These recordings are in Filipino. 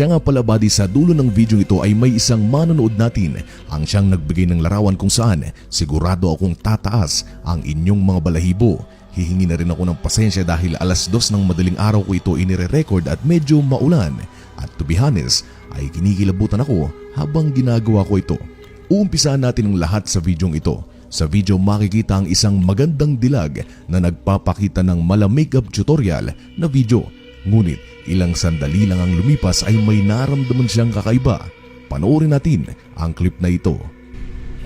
Siya nga pala buddy sa dulo ng video ito ay may isang manonood natin ang siyang nagbigay ng larawan kung saan sigurado akong tataas ang inyong mga balahibo. Hihingi na rin ako ng pasensya dahil alas dos ng madaling araw ko ito inire-record at medyo maulan. At to be honest, ay kinikilabutan ako habang ginagawa ko ito. Uumpisahan natin ang lahat sa videong ito. Sa video makikita ang isang magandang dilag na nagpapakita ng mala makeup tutorial na video. Ngunit ilang sandali lang ang lumipas ay may naramdaman siyang kakaiba. Panoorin natin ang clip na ito.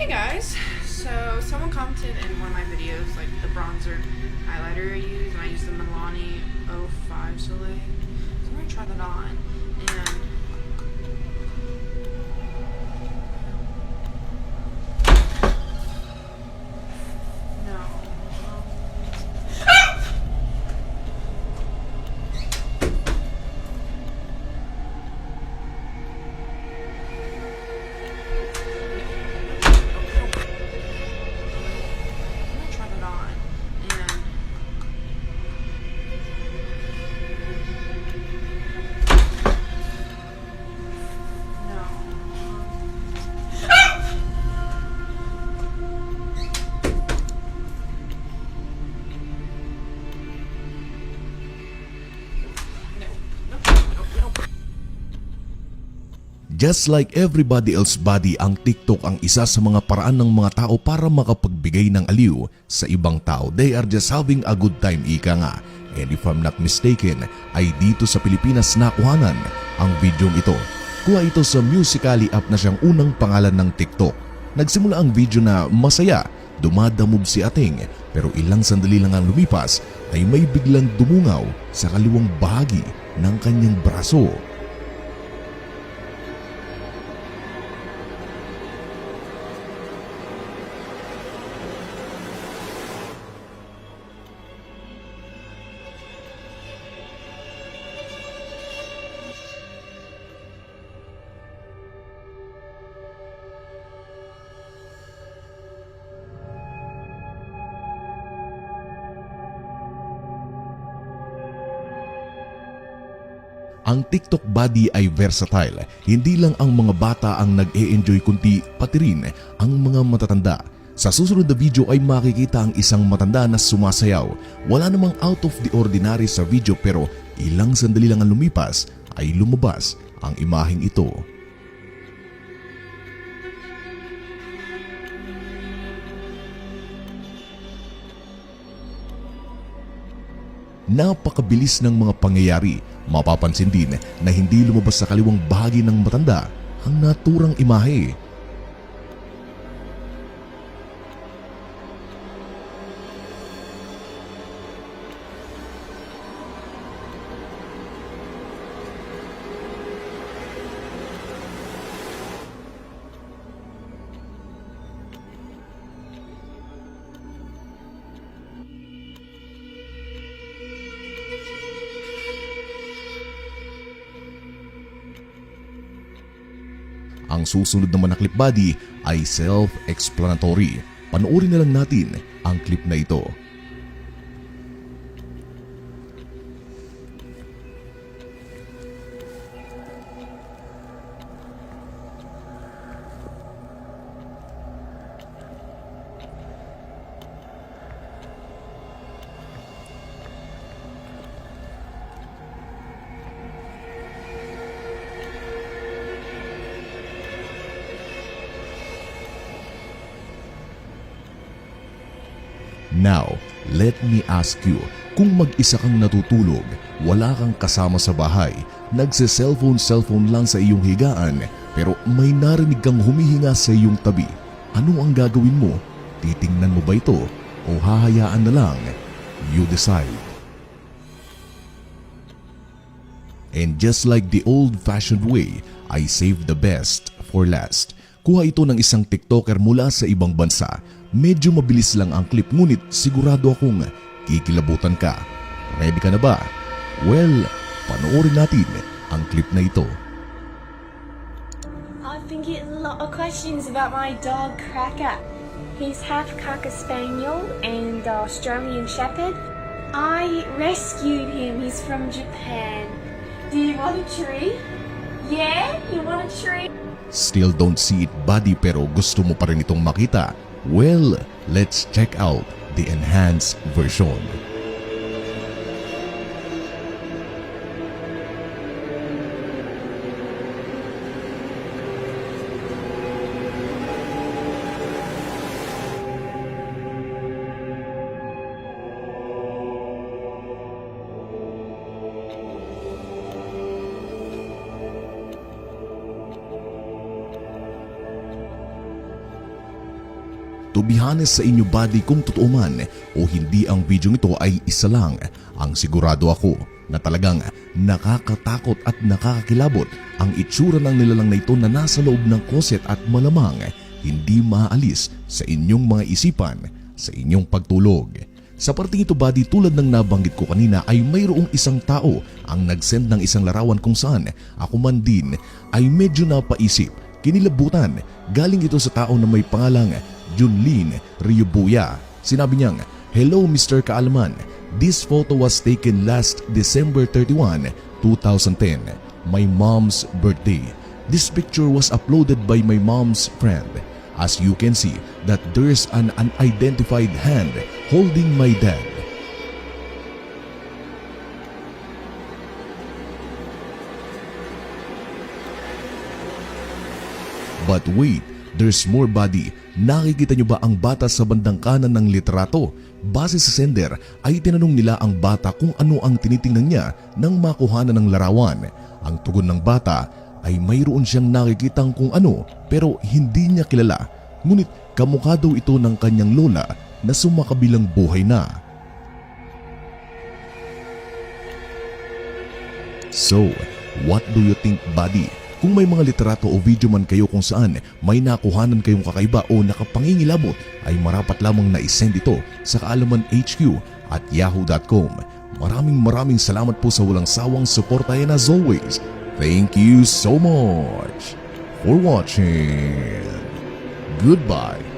Hey guys, so someone commented in one of my videos, like the bronzer highlighter I use, and I use the Milani 05 Soleil. So I'm gonna try that on, Just like everybody else body, ang TikTok ang isa sa mga paraan ng mga tao para makapagbigay ng aliw sa ibang tao. They are just having a good time, ika nga. And if I'm not mistaken, ay dito sa Pilipinas nakuhanan ang videong ito. Kuha ito sa Musical.ly app na siyang unang pangalan ng TikTok. Nagsimula ang video na masaya, dumadamog si Ating pero ilang sandali lang ang lumipas ay may biglang dumungaw sa kaliwang bahagi ng kanyang braso. Ang TikTok body ay versatile. Hindi lang ang mga bata ang nag-e-enjoy kundi pati rin ang mga matatanda. Sa susunod na video ay makikita ang isang matanda na sumasayaw. Wala namang out of the ordinary sa video pero ilang sandali lang ang lumipas ay lumabas ang imaheng ito. Napakabilis ng mga pangyayari. Mapapansin din na hindi lumabas sa kaliwang bahagi ng matanda ang naturang imahe. Ang susunod naman na clip body ay self-explanatory. Panoorin na lang natin ang clip na ito. Now, let me ask you, kung mag-isa kang natutulog, wala kang kasama sa bahay, nagse-cellphone-cellphone lang sa iyong higaan, pero may narinig kang humihinga sa iyong tabi, ano ang gagawin mo? Titingnan mo ba ito o hahayaan na lang? You decide. And just like the old-fashioned way, I save the best for last. Kuha ito ng isang TikToker mula sa ibang bansa. Medyo mabilis lang ang clip ngunit sigurado akong kikilabutan ka. Ready ka na ba? Well, panoorin natin ang clip na ito. I've been getting a lot of questions about my dog Cracker. He's half Cocker Spaniel and Australian Shepherd. I rescued him. He's from Japan. Do you want a tree? country. Still don't see it buddy pero gusto mo pa rin itong makita? Well, let's check out the enhanced version. To be honest sa inyo buddy kung totoo man o hindi ang video ito ay isa lang, ang sigurado ako na talagang nakakatakot at nakakakilabot ang itsura ng nilalang na ito na nasa loob ng koset at malamang hindi maalis sa inyong mga isipan sa inyong pagtulog. Sa parting ito buddy tulad ng nabanggit ko kanina ay mayroong isang tao ang nagsend ng isang larawan kung saan ako man din ay medyo napaisip, kinilabutan. Galing ito sa tao na may pangalang Junlin Ryubuya. Sinabi niyang, Hello Mr. Kaalman, this photo was taken last December 31, 2010, my mom's birthday. This picture was uploaded by my mom's friend. As you can see that there's an unidentified hand holding my dad. But wait, there's more body. Nakikita nyo ba ang bata sa bandang kanan ng litrato? Base sa sender ay tinanong nila ang bata kung ano ang tinitingnan niya nang makuhanan ng larawan. Ang tugon ng bata ay mayroon siyang nakikitang kung ano pero hindi niya kilala. Ngunit kamukha daw ito ng kanyang lola na sumakabilang buhay na. So, what do you think buddy? Kung may mga literato o video man kayo kung saan may nakuhanan kayong kakaiba o nakapangingilabot ay marapat lamang na isend ito sa kaalaman HQ at yahoo.com. Maraming maraming salamat po sa walang sawang suporta and as always, thank you so much for watching. Goodbye.